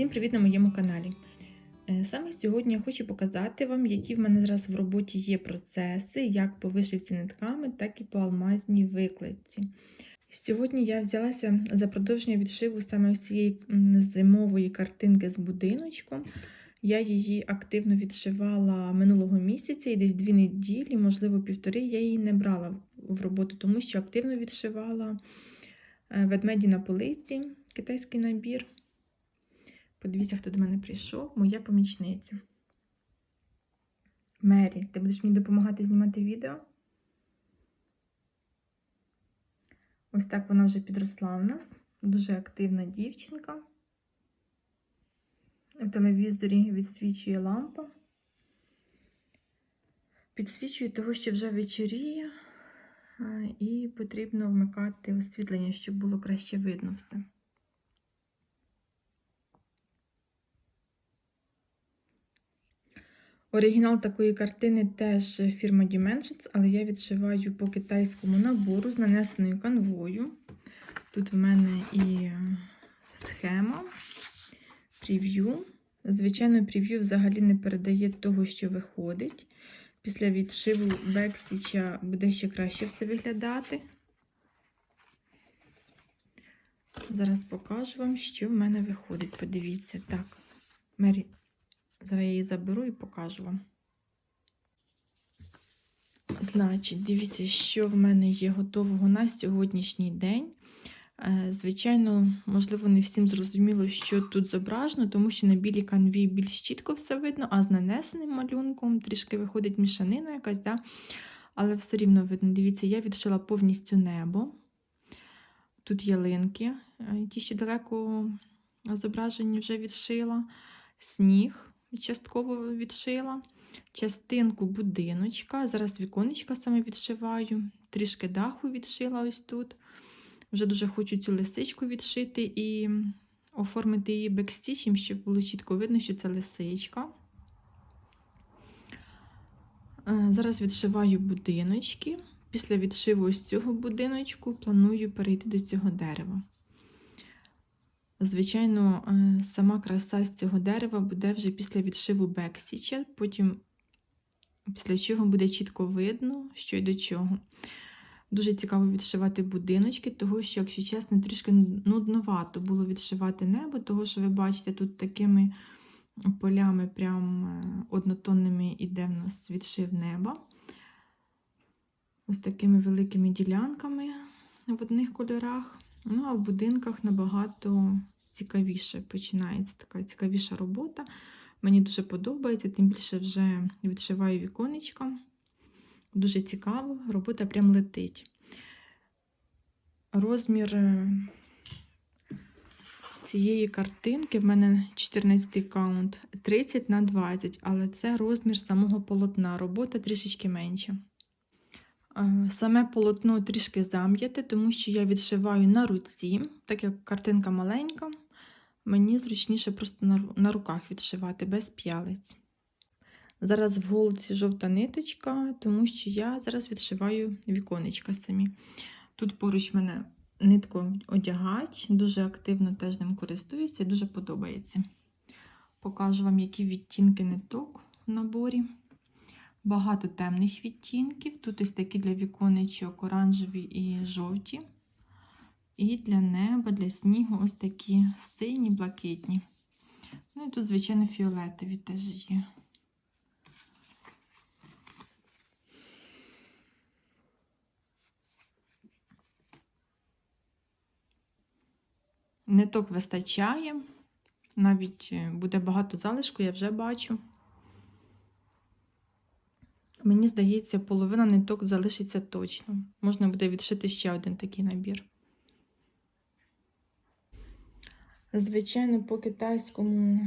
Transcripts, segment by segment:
Всім привіт на моєму каналі. Е, Саме сьогодні я хочу показати вам, які в мене зараз в роботі є процеси, як по вишивці нитками, так і по алмазній викладці. Сьогодні я взялася за продовження відшиву саме цієї зимової картинки з будиночком. Я її активно відшивала минулого місяця і десь дві неділі, можливо, півтори, я її не брала в роботу, тому що активно відшивала е, ведмеді на полиці, китайський набір. Подивіться, хто до мене прийшов, моя помічниця. Мері, ти будеш мені допомагати знімати відео? Ось так вона вже підросла в нас. Дуже активна дівчинка. В телевізорі відсвічує лампа. Підсвічує того, що вже вечоріє, і потрібно вмикати освітлення, щоб було краще видно все. Оригінал такої картини теж фірма Dimensions, але я відшиваю по китайському набору з нанесеною канвою. Тут в мене і схема, прев'ю. Звичайно, прев'ю взагалі не передає того, що виходить. Після відшиву бексіча буде ще краще все виглядати. Зараз покажу вам, що в мене виходить. Подивіться, так. Мері, Зараз я її заберу і покажу вам. Значить, дивіться, що в мене є готового на сьогоднішній день. Е, Звичайно, можливо, не всім зрозуміло, що тут зображено, тому що на білій канві більш чітко все видно, а з нанесеним малюнком трішки виходить мішанина якась, да? але все рівно видно. Дивіться, я відшила повністю небо. Тут ялинки, е, ті, що далеко зображені, вже відшила, сніг частково відшила, частинку будиночка. Зараз віконечка саме відшиваю, трішки даху відшила ось тут. Вже дуже хочу цю лисичку відшити і оформити її бекстічем, щоб було чітко видно, що це лисичка. Е, Зараз відшиваю будиночки. Після відшиву ось цього будиночку планую перейти до цього дерева. Звичайно, е, сама краса з цього дерева буде вже після відшиву бексіча, потім, після чого буде чітко видно, що й до чого. Дуже цікаво відшивати будиночки, того що, якщо чесно, трішки нудновато було відшивати небо, того що ви бачите, тут такими полями прям е, однотонними іде в нас відшив неба. Ось такими великими ділянками в одних кольорах. Ну, а в будинках набагато цікавіше починається така цікавіша робота. Мені дуже подобається, тим більше вже відшиваю віконечка. Дуже цікаво, робота прям летить. Розмір е, цієї картинки в мене 14 каунт, 30 на 20, але це розмір самого полотна. Робота трішечки менша. Е, Саме полотно трішки зам'яте, тому що я відшиваю на руці, так як картинка маленька, мені зручніше просто на, руках відшивати без п'ялиць. Зараз в голці жовта ниточка, тому що я зараз відшиваю віконечка самі. Тут поруч в мене нитку одягач, дуже активно теж ним користуюся, дуже подобається. Покажу вам, які відтінки ниток в наборі. Багато темних відтінків. Тут ось такі для віконечок оранжеві і жовті. І для неба, для снігу ось такі сині, блакитні. Ну і тут, звичайно, фіолетові теж є. Ниток вистачає. Навіть е, буде багато залишку, я вже бачу. Мені здається, половина ниток залишиться точно. Можна буде відшити ще один такий набір. Звичайно, по китайському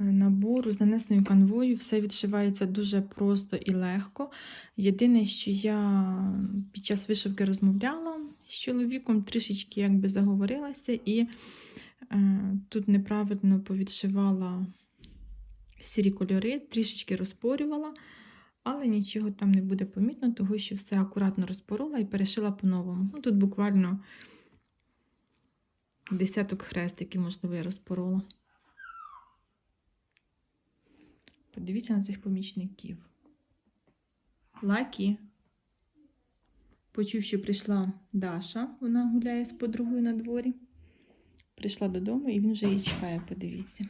е, набору з нанесеною канвою все відшивається дуже просто і легко. Єдине, що я під час вишивки розмовляла з чоловіком, трішечки якби заговорилася, і е, тут неправильно повідшивала сірі кольори, трішечки розпорювала. Але нічого там не буде помітно, того що все акуратно розпорола і перешила по-новому. Ну, тут буквально десяток хрестиків, можливо, я розпорола. Подивіться на цих помічників. Лакі. Почув, що прийшла Даша, вона гуляє з подругою на дворі. Прийшла додому і він вже її чекає, подивіться.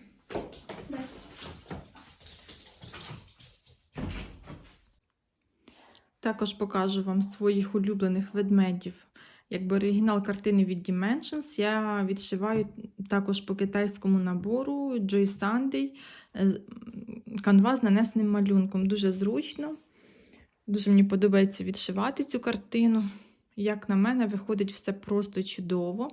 Також покажу вам своїх улюблених ведмедів. Якби оригінал картини від Dimensions я відшиваю також по китайському набору Joy Sunday. Е, Канва з нанесеним малюнком. Дуже зручно. Дуже мені подобається відшивати цю картину. Як на мене, виходить все просто чудово. У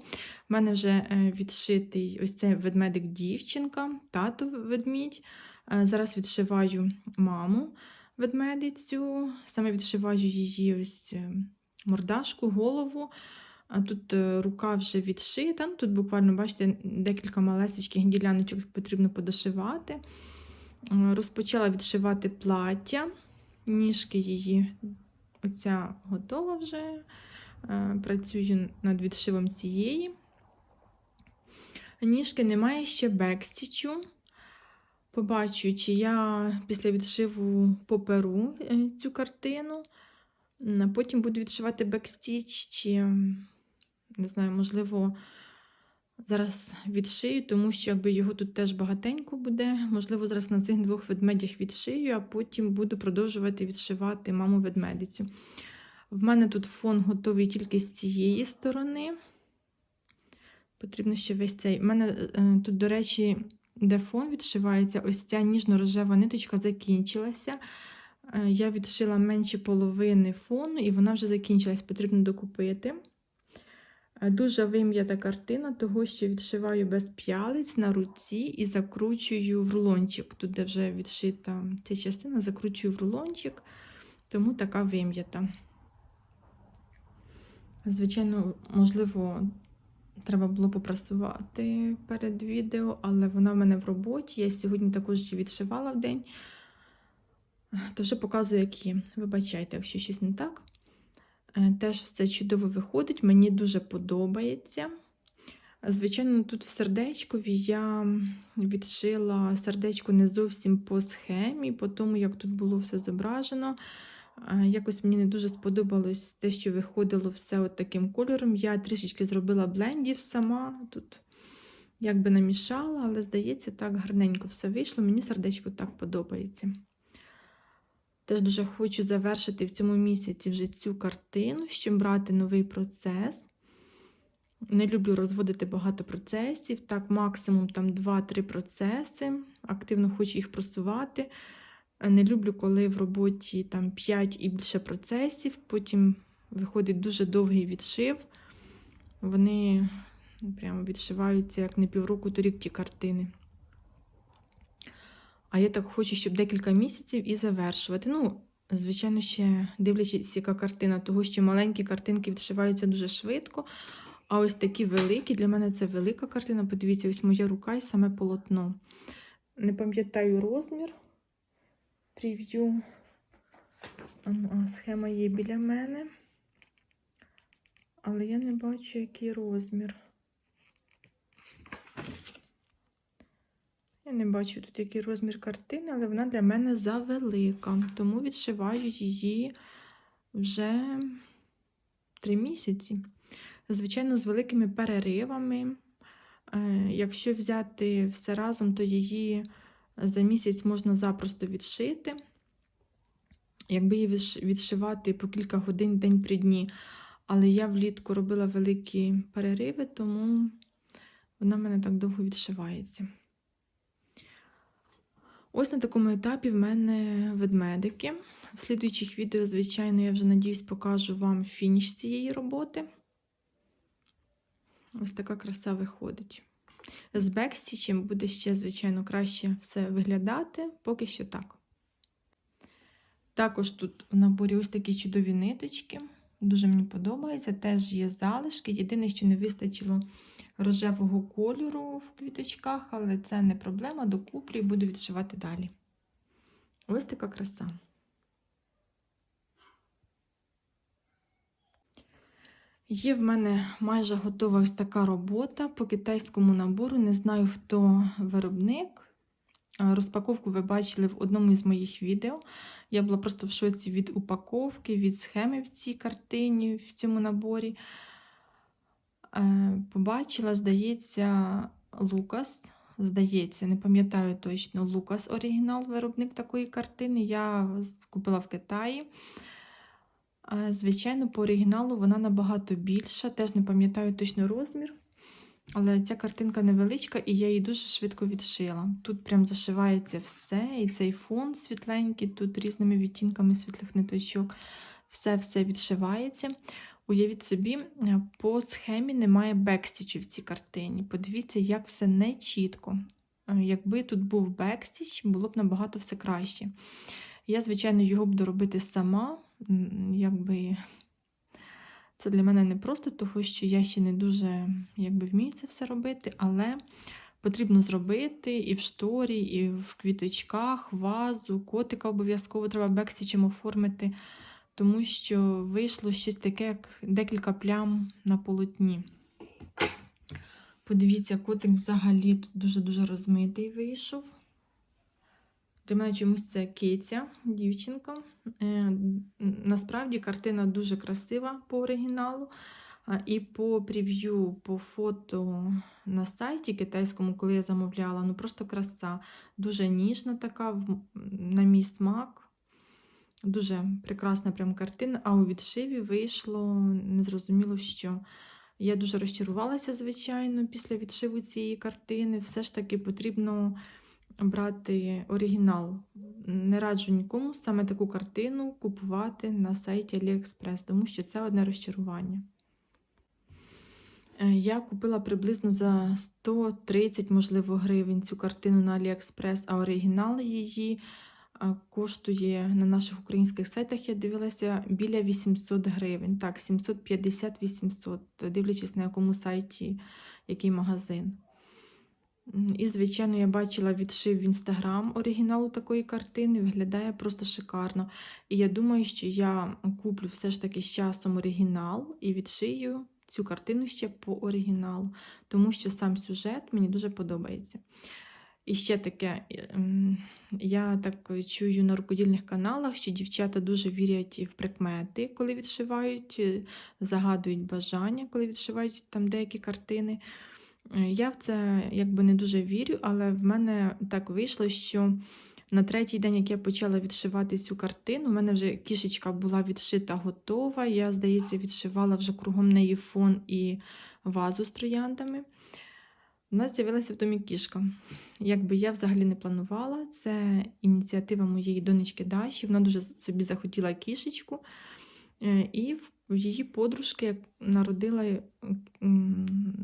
мене вже е, відшитий ось цей ведмедик дівчинка, тато ведмідь. Е, Зараз відшиваю маму ведмедицю, саме відшиваю її ось е, мордашку, голову. А тут е, рука вже відшита. Ну, Тут буквально, бачите, декілька малесечких діляночок потрібно подошивати. Е, Розпочала відшивати плаття, ніжки її. Оця готова вже. Працюю над відшивом цієї. Ніжки немає ще бекстічу. Побачу, чи я після відшиву поперу е, цю картину. Потім буду відшивати бекстіч, чи, не знаю, можливо, зараз відшию, тому що якби його тут теж багатенько буде. Можливо, зараз на цих двох ведмедях відшию, а потім буду продовжувати відшивати маму ведмедицю. В мене тут фон готовий тільки з цієї сторони. Потрібно ще весь цей. У мене е, тут, до речі, де фон відшивається, ось ця ніжно-рожева ниточка закінчилася. Е, Я відшила менше половини фону, і вона вже закінчилась, потрібно докупити. Е, Дуже вим'ята картина, того що відшиваю без п'ялиць на руці і закручую в рулончик. Тут, де вже відшита ця частина, закручую в рулончик, тому така вим'ята. Звичайно, можливо, треба було попрасувати перед відео, але вона в мене в роботі. Я сьогодні також її відшивала в день. То вже показую, як є. Вибачайте, якщо щось не так. Е, Теж все чудово виходить, мені дуже подобається. Звичайно, тут в сердечкові я відшила сердечко не зовсім по схемі, по тому, як тут було все зображено. Якось мені не дуже сподобалось те, що виходило все от таким кольором. Я трішечки зробила блендів сама. Тут якби намішала, але здається, так гарненько все вийшло. Мені сердечко так подобається. Теж дуже хочу завершити в цьому місяці вже цю картину, щоб брати новий процес. Не люблю розводити багато процесів. Так, максимум там 2-3 процеси. Активно хочу їх просувати. Не люблю, коли в роботі там 5 і більше процесів, потім виходить дуже довгий відшив. Вони ну, прямо відшиваються як не півроку, то рік ті картини. А я так хочу, щоб декілька місяців і завершувати. Ну, звичайно, ще дивлячись, яка картина, того що маленькі картинки відшиваються дуже швидко. А ось такі великі, для мене це велика картина. Подивіться, ось моя рука і саме полотно. Не пам'ятаю розмір. Прев'ю. Ну, схема є біля мене. Але я не бачу, який розмір. Я не бачу тут який розмір картини, але вона для мене завелика. Тому відшиваю її вже три місяці. Звичайно, з великими переривами. Е, Якщо взяти все разом, то її за місяць можна запросто відшити. Якби її відшивати по кілька годин день при дні. Але я влітку робила великі перериви, тому вона в мене так довго відшивається. Ось на такому етапі в мене ведмедики. В слідуючих відео, звичайно, я вже надіюсь, покажу вам фініш цієї роботи. Ось така краса виходить. З бекстічем буде ще, звичайно, краще все виглядати, поки що так. Також тут в наборі ось такі чудові ниточки. Дуже мені подобається. Теж є залишки. Єдине, що не вистачило рожевого кольору в квіточках, але це не проблема. Докуплю і буду відшивати далі. Ось така краса. Є в мене майже готова ось така робота по китайському набору. Не знаю, хто виробник, Розпаковку ви бачили в одному із моїх відео. Я була просто в шоці від упаковки, від схеми в цій картині, в цьому наборі. Е, Побачила, здається, Лукас. Здається, не пам'ятаю точно, Лукас оригінал, виробник такої картини. Я купила в Китаї. Звичайно, по оригіналу вона набагато більша, теж не пам'ятаю точно розмір. Але ця картинка невеличка, і я її дуже швидко відшила. Тут прям зашивається все, і цей фон світленький, тут різними відтінками світлих ниточок. Все-все відшивається. Уявіть собі, е, по схемі немає бекстічу в цій картині. Подивіться, як все не чітко. Е, Якби тут був бекстіч, було б набагато все краще. Я, звичайно, його буду робити сама. Якби це для мене не просто того, що я ще не дуже якби, вмію це все робити, але потрібно зробити і в шторі, і в квіточках, вазу, котика обов'язково треба бекстічем оформити, тому що вийшло щось таке, як декілька плям на полотні. Подивіться, котик взагалі тут дуже-дуже розмитий вийшов. Мене чомусь це киця, дівчинка. Е, Насправді картина дуже красива по оригіналу. І по прев'ю, по фото на сайті китайському, коли я замовляла, ну просто краса. Дуже ніжна така, на мій смак. Дуже прекрасна прям картина, а у відшиві вийшло незрозуміло що. Я дуже розчарувалася, звичайно, після відшиву цієї картини. Все ж таки потрібно брати оригінал. Не раджу нікому саме таку картину купувати на сайті AliExpress, тому що це одне розчарування. Е, Я купила приблизно за 130, можливо, гривень цю картину на AliExpress, а оригінал її коштує на наших українських сайтах, я дивилася, біля 800 гривень. Так, 750-800, дивлячись на якому сайті, який магазин. І, звичайно, я бачила відшив в інстаграм оригіналу такої картини, виглядає просто шикарно. І я думаю, що я куплю все ж таки з часом оригінал і відшию цю картину ще по оригіналу, тому що сам сюжет мені дуже подобається. І ще таке, ем, я так чую на рукодільних каналах, що дівчата дуже вірять в прикмети, коли відшивають, е, загадують бажання, коли відшивають там деякі картини. Е, Я в це якби не дуже вірю, але в мене так вийшло, що на третій день, як я почала відшивати цю картину, у мене вже кішечка була відшита готова. Я, здається, відшивала вже кругом неї фон і вазу з трояндами. У нас з'явилася в домі кішка. Якби я взагалі не планувала, це ініціатива моєї донечки Даші. Вона дуже собі захотіла кішечку. Е, І в її подружки народила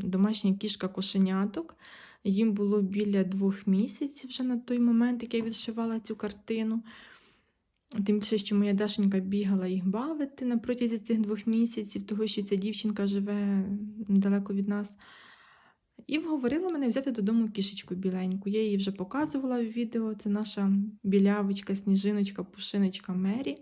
домашня кішка кошеняток. Їм було біля двох місяців вже на той момент, як я відшивала цю картину. Тим більше, що моя Дашенька бігала їх бавити на протязі цих двох місяців, того що ця дівчинка живе недалеко від нас. І вговорила мене взяти додому кішечку біленьку. Я її вже показувала в відео. Це наша білявочка, сніжиночка, пушиночка Мері.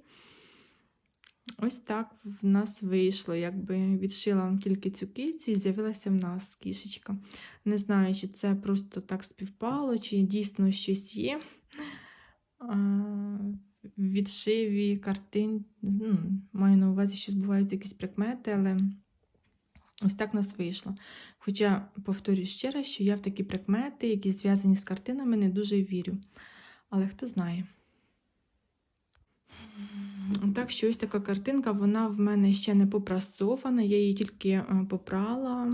Ось так в нас вийшло. Якби відшила тільки цю кицю і з'явилася в нас кішечка. Не знаю, чи це просто так співпало, чи дійсно щось є. Відшиві картин, ну, маю на увазі, що збуваються якісь прикмети, але ось так в нас вийшло. Хоча, повторюю ще раз, що я в такі прикмети, які зв'язані з картинами, не дуже вірю. Але хто знає. Так що ось така картинка, вона в мене ще не попрасована, я її тільки е, попрала.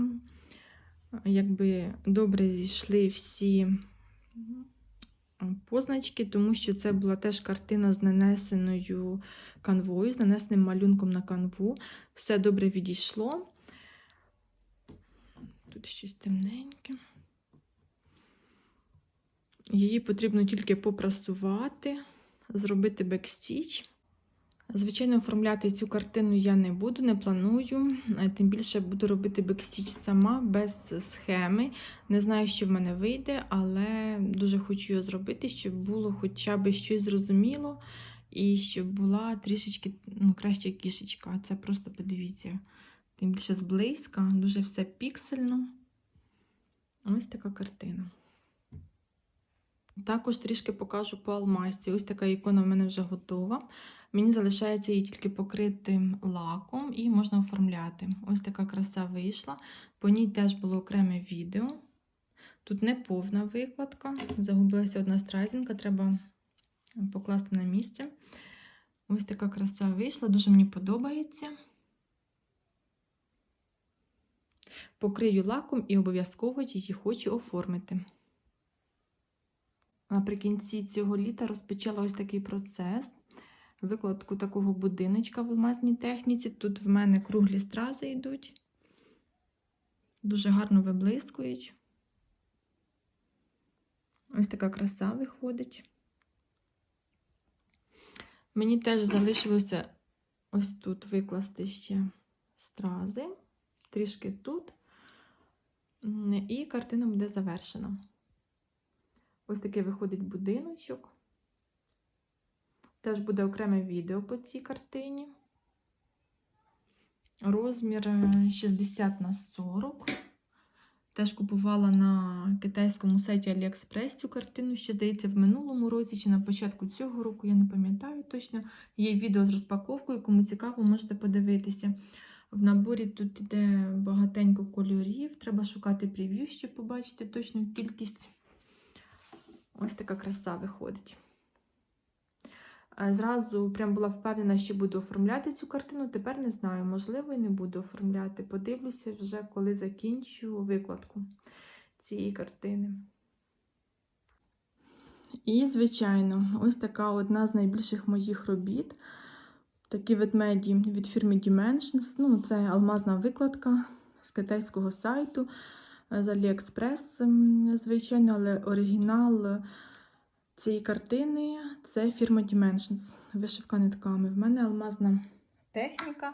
Якби добре зійшли всі е, позначки, тому що це була теж картина з нанесеною канвою, з нанесеним малюнком на канву. Все добре відійшло. Тут щось темненьке. Її потрібно тільки попрасувати, зробити бекстіч. Звичайно, оформляти цю картину я не буду, не планую. Е, Тим більше буду робити бекстіч сама без схеми. Не знаю, що в мене вийде, але дуже хочу його зробити, щоб було хоча б щось зрозуміло і щоб була трішечки ну, краща кішечка. Це просто подивіться. Тим більше зблизька, дуже все піксельно. Ось така картина. Також трішки покажу по алмазці. Ось така ікона в мене вже готова. Мені залишається її тільки покрити лаком і можна оформляти. Ось така краса вийшла. По ній теж було окреме відео. Тут не повна викладка. Загубилася одна стразінка, треба покласти на місце. Ось така краса вийшла, дуже мені подобається. Покрию лаком і обов'язково її хочу оформити. Наприкінці цього літа розпочала ось такий процес. Викладку такого будиночка в алмазній техніці. Тут в мене круглі стрази йдуть, дуже гарно виблискують. Ось така краса виходить. Мені теж залишилося ось тут викласти ще стрази, трішки тут, і картина буде завершена. Ось такий виходить будиночок. Теж буде окреме відео по цій картині. Розмір 60 на 40. Теж купувала на китайському сайті AliExpress цю картину, ще здається, в минулому році чи на початку цього року, я не пам'ятаю точно. Є відео з розпаковкою, кому цікаво, можете подивитися. В наборі тут йде багатенько кольорів, треба шукати прев'ю, щоб побачити точну кількість. Ось така краса виходить. Зразу прям була впевнена, що буду оформляти цю картину. Тепер не знаю, можливо, і не буду оформляти. Подивлюся вже, коли закінчу викладку цієї картини. І, звичайно, ось така одна з найбільших моїх робіт. Такі ведмеді від фірми Dimensions. Ну, це алмазна викладка з китайського сайту, з AliExpress, звичайно, але оригінал цієї картини це фірма Dimensions, вишивка нитками. В мене алмазна техніка,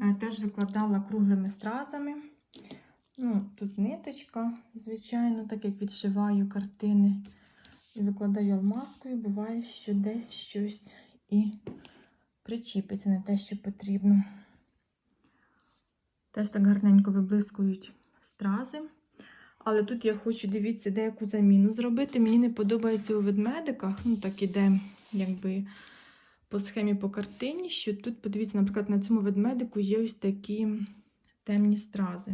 е, теж викладала круглими стразами. Ну, Тут ниточка, звичайно, так як відшиваю картини і викладаю алмазкою, буває, що десь щось і причіпиться, не те, що потрібно. Теж так гарненько виблискують стрази. Але тут я хочу, дивіться, деяку заміну зробити. Мені не подобається у ведмедиках, ну так іде, якби по схемі по картині, що тут, подивіться, наприклад, на цьому ведмедику є ось такі темні стрази.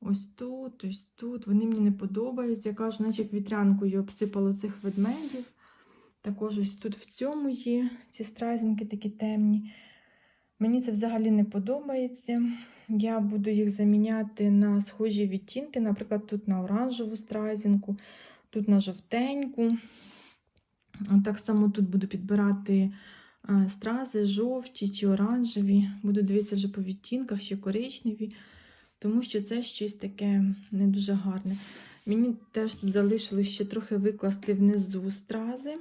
Ось тут, ось тут. Вони мені не подобаються. Я кажу, наче як вітрянкою обсипало цих ведмедів. Також ось тут в цьому є ці стразінки такі темні. Мені це взагалі не подобається. Я буду їх заміняти на схожі відтінки, наприклад, тут на оранжеву стразінку, тут на жовтеньку. Так само тут буду підбирати е, стрази жовті чи оранжеві. Буду дивитися вже по відтінках, ще коричневі, тому що це щось таке не дуже гарне. Мені теж залишилось ще трохи викласти внизу стрази,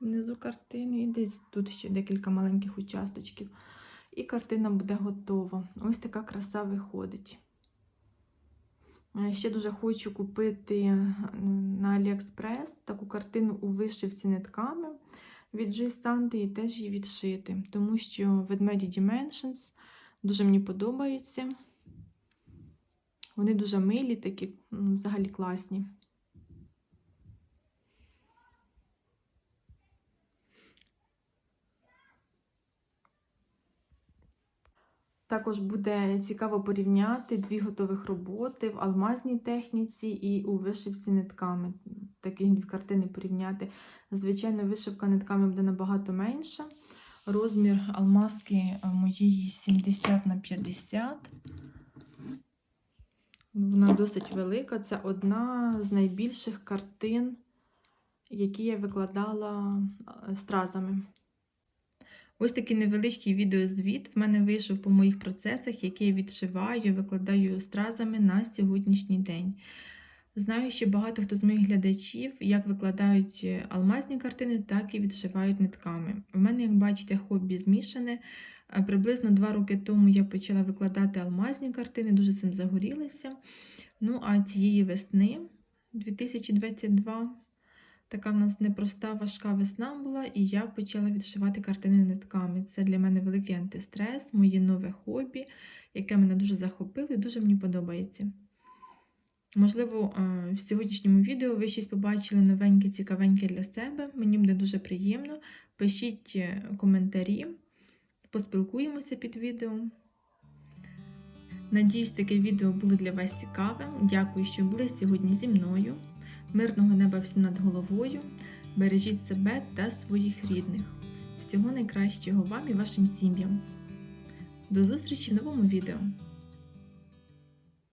внизу картини, і десь тут ще декілька маленьких участочків. І картина буде готова. Ось така краса виходить. Е, ще дуже хочу купити на AliExpress таку картину у вишивці нитками від Joy Sandy і теж її відшити, тому що ведмеді Dimensions дуже мені подобаються. Вони дуже милі, такі, взагалі класні. Також буде цікаво порівняти дві готових роботи в алмазній техніці і у вишивці нитками. Такі дві картини порівняти. Звичайно, вишивка нитками буде набагато менша. Розмір алмазки моєї 70 на 50. Вона досить велика. Це одна з найбільших картин, які я викладала стразами. Ось такий невеличкий відеозвіт в мене вийшов по моїх процесах, які я відшиваю, викладаю стразами на сьогоднішній день. Знаю, що багато хто з моїх глядачів як викладають е, алмазні картини, так і відшивають нитками. У мене, як бачите, хобі змішане. Е, приблизно два роки тому я почала викладати алмазні картини, дуже цим загорілася. Ну, а цієї весни 2022 Така в нас непроста, важка весна була, і я почала відшивати картини нитками. Це для мене великий антистрес, моє нове хобі, яке мене дуже захопило і дуже мені подобається. Можливо, е, в сьогоднішньому відео ви щось побачили новеньке, цікавеньке для себе. Мені буде дуже приємно. Пишіть е, коментарі, поспілкуємося під відео. Надіюсь, таке відео було для вас цікавим. Дякую, що були сьогодні зі мною. Мирного неба всім над головою. Бережіть себе та своїх рідних. Всього найкращого вам і вашим сім'ям. До зустрічі в новому відео!